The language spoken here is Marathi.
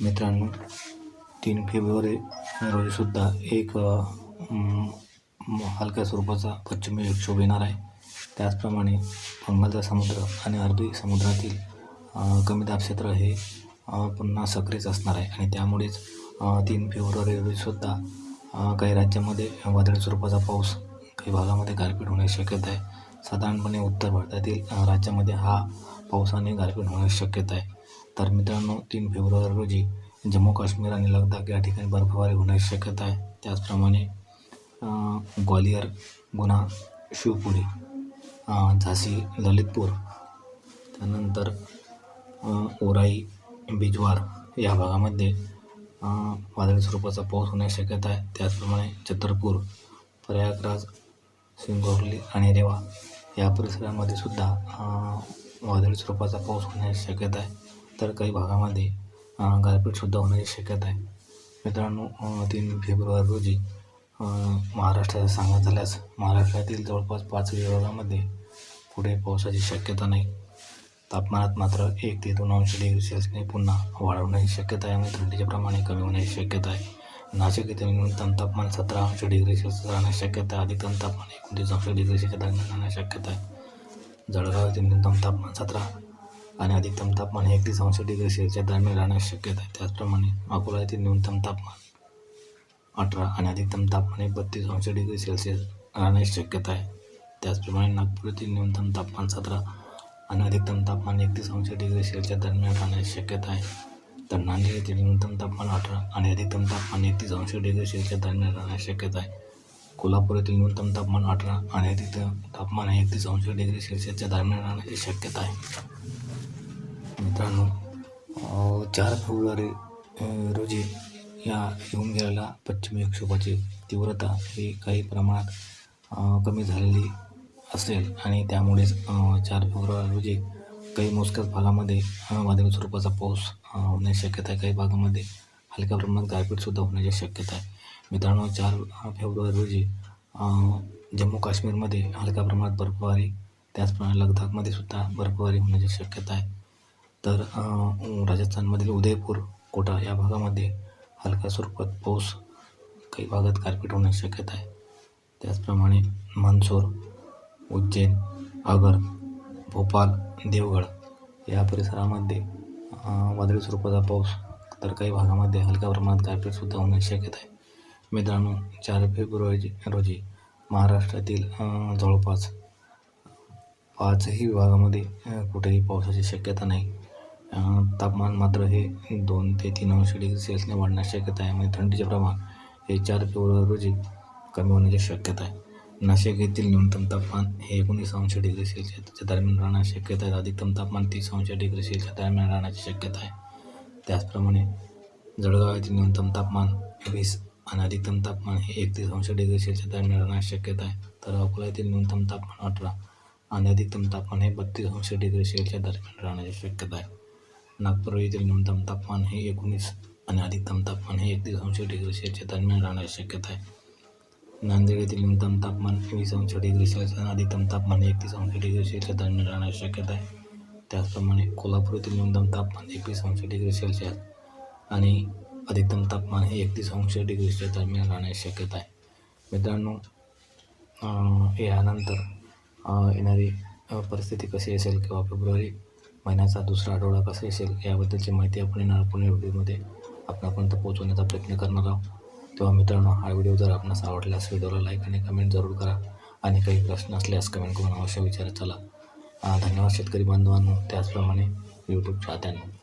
मित्रांनो तीन फेब्रुवारी रोजीसुद्धा एक म, हलक्या स्वरूपाचा पश्चिमी विक्षोभ येणार आहे. त्याचप्रमाणे बंगालचा समुद्र आणि अरबी समुद्रातील कमी दाब क्षेत्र हे पुन्हा सक्रियच असणार आहे. आणि त्यामुळेच तीन फेब्रुवारी रोजीसुद्धा काही राज्यामध्ये वादळी स्वरूपाचा पाऊस काही भागामध्ये गारपीट होण्याची शक्यता आहे. साधारणपणे उत्तर भारतातील राज्यामध्ये हा पावसाने गारपीट होण्याची शक्यता आहे. तर मित्रांनो तीन फेब्रुवारी रोजी जम्मू काश्मीर आणि लडाख या ठिकाणी बर्फबारी होण्याची शक्यता आहे. त्याचप्रमाणे ग्वालियर गुना शिवपुरी झासी झाशी ललितपूर त्यानंतर ओराई बिजवार या भागामध्ये वादळी स्वरूपाचा पाऊस होण्याची शक्यता आहे. त्याचप्रमाणे छतरपूर प्रयागराज सिंगोर्ली आणि रेवा या परिसरामध्ये सुद्धा वादळी स्वरूपाचा पाऊस होण्याची शक्यता आहे. तर काही भागामध्ये गारपीटसुद्धा होण्याची शक्यता आहे. मित्रांनो तीन फेब्रुवारी रोजी महाराष्ट्राचं सांगत झाल्यास महाराष्ट्रातील जवळपास पाच विभागामध्ये पुढे पावसाची शक्यता नाही. तापमानात मात्र एक ते दोन अंश डिग्री सेल्सिअसने पुन्हा वाढवण्याची शक्यता आहे आणि थंडीच्या प्रमाणे कमी होण्याची शक्यता आहे. नाशिक येथे न्यूनतम तापमान सतरा अंश डिग्री सेल्सिअस राहण्याची शक्यता आहे. अधिकतम तापमान एकोणतीस अंश डिग्री सेल्सिअस राहण्याची शक्यता आहे. जळगाव येथे न्यूनतम तापमान सतरा आणि अधिकतम तापमान हे एकतीस अंश डिग्री सेल्सिअस दरम्यान राहण्याची शक्यता आहे. त्याचप्रमाणे अकोला येथे न्यूनतम तापमान अठरा आणि अधिकतम तापमान हे बत्तीस अंश डिग्री सेल्सिअस राहण्याची शक्यता आहे. त्याचप्रमाणे नागपूर येथील न्यूनतम तापमान सतरा आणि अधिकतम तापमान एकतीस अंश डिग्री सेल्सिअस दरम्यान राहण्याची शक्यता आहे. तर नांदेड येथील न्यूनतम तापमान अठरा आणि अधिकतम तापमान एकतीस अंश डिग्री सेल्सिअस दरम्यान राहण्याची शक्यता आहे. कोल्हापूर येथील न्यूनतम तापमान अठरा आणि तिथं तापमान हे एकतीस अंश डिग्री सेल्सिअसच्या दरम्यान राहण्याची शक्यता आहे. मित्रांनो चार फेब्रुवारी रोजी या येऊन गेलेल्या पश्चिमी विक्षोभाची तीव्रता ही काही प्रमाणात कमी झालेली असेल आणि त्यामुळेच चार फेब्रुवारी रोजी काही मोजक्याच भागामध्ये वादळी स्वरूपाचा पाऊस होण्याची शक्यता आहे. काही भागामध्ये हलक्या प्रमाणात गारपीटसुद्धा होण्याची शक्यता आहे. मित्रांनो चार फेब्रुवारी रोजी जम्मू काश्मीरमध्ये हलक्या प्रमाणात बर्फवारी त्याचप्रमाणे लडाखमध्ये सुद्धा बर्फवारी होण्याची शक्यता आहे. तर राजस्थानमधील उदयपूर कोटा या भागामध्ये हलक्या स्वरूपात पाऊस काही भागात गारपीट होण्याची शक्यता आहे. त्याचप्रमाणे मंदसौर उज्जैन आगर भोपाल देवगड या परिसरामध्ये वादळी स्वरूपाचा पाऊस तर काही भागामध्ये हलक्या प्रमाणात गारपीटसुद्धा होण्याची शक्यता आहे. मित्रांनो चार फेब्रुवारी रोजी महाराष्ट्रातील जवळपास पाचही विभागामध्ये कुठेही पावसाची शक्यता नाही. तापमान मात्र हे दोन ते तीन अंश डिग्री सेल्सिअसने वाढण्याची शक्यता आहे. म्हणजे थंडीचे प्रमाण हे चार फेब्रुवारी रोजी कमी होण्याची शक्यता आहे. नाशिक येथील न्यूनतम तापमान हे एकोणीस अंश डिग्री सेल्सिअसच्या दरम्यान राहण्याची शक्यता आहे. अधिकतम तापमान तीस अंश डिग्री सेल्सिअसच्या दरम्यान राहण्याची शक्यता आहे. त्याचप्रमाणे जळगाव येथील न्यूनतम तापमान वीस आणि अधिकतम तापमान हे एकतीस अंश डिग्री सेल्सिअस दरम्यान राहण्याची शक्यता आहे. तर अकोला येथील न्यूनतम तापमान अठरा आणि अधिकतम तापमान हे बत्तीस अंश डिग्री सेल्सिअस दरम्यान राहण्याची शक्यता आहे. नागपूर येथील न्यूनतम तापमान हे एकोणीस आणि अधिकतम तापमान हे एकतीस अंश डिग्री सेल्सिअस दरम्यान राहण्याची शक्यता आहे. नांदेड येथील न्यूनतम तापमान वीस अंश डिग्री सेल्सिअस आणि अधिकतम तापमान हे एकतीस अंश डिग्री सेल्सिअस दरम्यान राहण्याची शक्यता आहे. त्याचप्रमाणे कोल्हापूर येथील न्यूनतम तापमान एकवीस अंश डिग्री सेल्सिअस आणि अधिकतम तापमान हे एकतीस अंश डिग्रीच्या दरम्यान राहण्याची शक्यता आहे. मित्रांनो यानंतर येणारी परिस्थिती कशी असेल किंवा फेब्रुवारी महिन्याचा दुसरा आठवडा कसा असेल याबद्दलची माहिती आपण येणार पुणे व्हिडिओमध्ये आपणापर्यंत पोहोचवण्याचा प्रयत्न करणार आहोत. तेव्हा मित्रांनो हा व्हिडिओ जर आपणास आवडल्यास व्हिडिओला लाईक आणि कमेंट जरूर करा आणि काही प्रश्न असल्यास कमेंट करून अवश्य विचारत चला. धन्यवाद शेतकरी बांधवांनो. त्याचप्रमाणे यूट्यूब चाहत्यांना